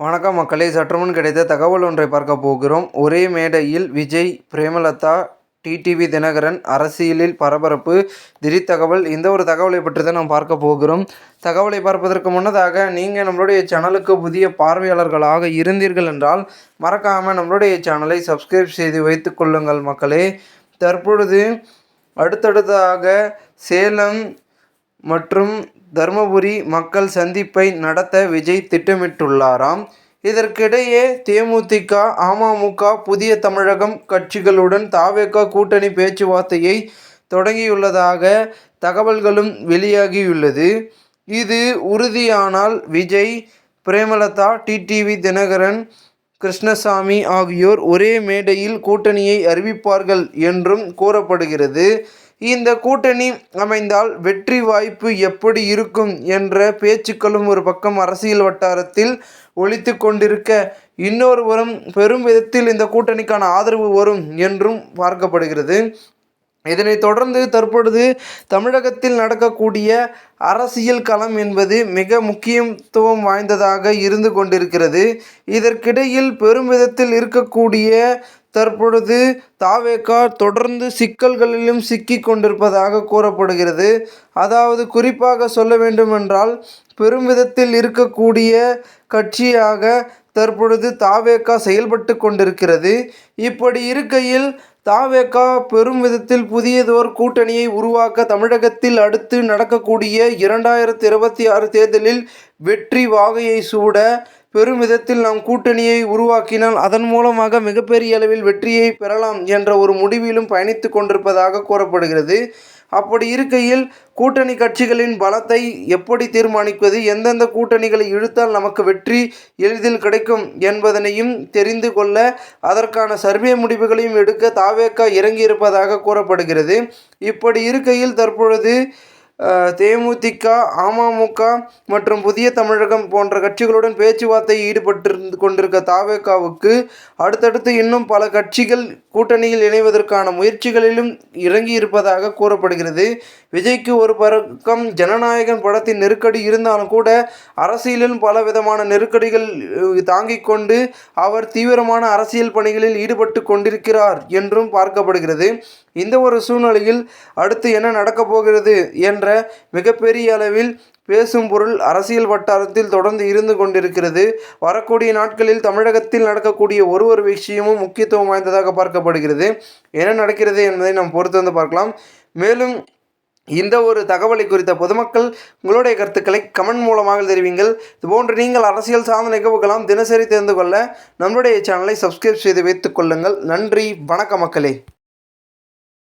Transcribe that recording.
வணக்கம் மக்களே சற்றுமுன் கிடைத்த தகவல் ஒன்றை பார்க்க போகிறோம். ஒரே மேடையில் விஜய் பிரேமலதா டிடிவி தினகரன் அரசியலில் பரபரப்பு திடீர் தகவல் இந்த ஒரு தகவலை பற்றி தான் நாம் பார்க்க போகிறோம். தகவலை பார்ப்பதற்கு முன்னதாக நீங்கள் நம்மளுடைய சேனலுக்கு புதிய பார்வையாளர்களாக இருந்தீர்கள் என்றால் மறக்காமல் நம்மளுடைய சேனலை சப்ஸ்கிரைப் செய்து வைத்து கொள்ளுங்கள் மக்களே. தற்பொழுது அடுத்தடுத்ததாக சேலம் மற்றும் தருமபுரி மக்கள் சந்திப்பை நடத்த விஜய் திட்டமிட்டுள்ளாராம். இதற்கிடையே தேமுதிக அமமுக புதிய தமிழகம் கட்சிகளுடன் தாவேக கூட்டணி பேச்சுவார்த்தையை தொடங்கியுள்ளதாக தகவல்களும் வெளியாகியுள்ளது. இது உறுதியானால் விஜய் பிரேமலதா டிடிவி தினகரன் கிருஷ்ணசாமி ஆகியோர் ஒரே மேடையில் கூட்டணியை அறிவிப்பார்கள் என்றும் கூறப்படுகிறது. இந்த கூட்டணி அமைந்தால் வெற்றி வாய்ப்பு எப்படி இருக்கும் என்ற பேச்சுக்களும் ஒரு பக்கம் அரசியல் வட்டாரத்தில் ஒழித்து கொண்டிருக்க இன்னொரு வரும் பெரும் விதத்தில் இந்த கூட்டணிக்கான ஆதரவு வரும் என்றும் பார்க்கப்படுகிறது. இதனை தொடர்ந்து தற்பொழுது தமிழகத்தில் நடக்கக்கூடிய அரசியல் களம் என்பது மிக முக்கியத்துவம் வாய்ந்ததாக இருந்து கொண்டிருக்கிறது. இதற்கிடையில் பெரும் விதத்தில் இருக்கக்கூடிய தற்பொழுது தாவேகா தொடர்ந்து சிக்கல்களிலும் சிக்கி கொண்டிருப்பதாக கூறப்படுகிறது. அதாவது குறிப்பாக சொல்ல வேண்டுமென்றால் பெரும் விதத்தில் இருக்கக்கூடிய கட்சியாக தற்பொழுது தாவேகா செயல்பட்டு கொண்டிருக்கிறது. இப்படி இருக்கையில் தாவேகா பெரும் விதத்தில் புதியதோர் கூட்டணியை உருவாக்க தமிழகத்தில் அடுத்து நடக்கக்கூடிய இரண்டாயிரத்தி இருபத்தி ஆறு தேர்தலில் வெற்றி வாகையை சூட பெரும் விதத்தில் நாம் கூட்டணியை உருவாக்கினால் அதன் மூலமாக மிகப்பெரிய அளவில் வெற்றியை பெறலாம் என்ற ஒரு முடிவிலும் பயணித்து கொண்டிருப்பதாக கூறப்படுகிறது. அப்படி இருக்கையில் கூட்டணி கட்சிகளின் பலத்தை எப்படி தீர்மானிப்பது எந்தெந்த கூட்டணிகளை இழுத்தால் நமக்கு வெற்றி எளிதில் கிடைக்கும் என்பதனையும் தெரிந்து கொள்ள அதற்கான சர்வே முடிவுகளையும் எடுக்க தாவேக்கா இறங்கியிருப்பதாக கூறப்படுகிறது. இப்படி இருக்கையில் தற்பொழுது தேமுதிக அமமுக மற்றும் புதிய தமிழகம் போன்ற கட்சிகளுடன் பேச்சுவார்த்தையில் ஈடுபட்டிருந்து கொண்டிருக்க தாவேகாவுக்கு அடுத்தடுத்து இன்னும் பல கட்சிகள் கூட்டணியில் இணைவதற்கான முயற்சிகளிலும் இறங்கி இருப்பதாக கூறப்படுகிறது. விஜய்க்கு ஒரு பக்கம் ஜனநாயகன் படத்தின் நெருக்கடி இருந்தாலும் கூட அரசியலிலும் பல விதமான நெருக்கடிகள் தாங்கிக் கொண்டு அவர் தீவிரமான அரசியல் பணிகளில் ஈடுபட்டு கொண்டிருக்கிறார் என்றும் பார்க்கப்படுகிறது. இந்த ஒரு சூழ்நிலையில் அடுத்து என்ன நடக்கப் போகிறது என்ற மிகப்பெரிய அளவில் பேசும் பொருள் அரசியல் வட்டாரத்தில் தொடர்ந்து இருந்து கொண்டிருக்கிறது. வரக்கூடிய நாட்களில் தமிழகத்தில் நடக்கக்கூடிய ஒரு ஒரு விஷயமும் முக்கியத்துவம் வாய்ந்ததாக பார்க்கப்படுகிறது. என்ன நடக்கிறது என்பதை நாம் பொறுத்து வந்து பார்க்கலாம். மேலும் இந்த ஒரு தகவலை குறித்த பொதுமக்கள் உங்களுடைய கருத்துக்களை கமெண்ட் மூலமாக தெரிவிங்கள். இதுபோன்று நீங்கள் அரசியல் சார்ந்த நிகழ்வுகளாம் தினசரி தெரிந்து கொள்ள நம்முடைய சேனலை சப்ஸ்கிரைப் செய்து வைத்துக் கொள்ளுங்கள். நன்றி வணக்க மக்களே.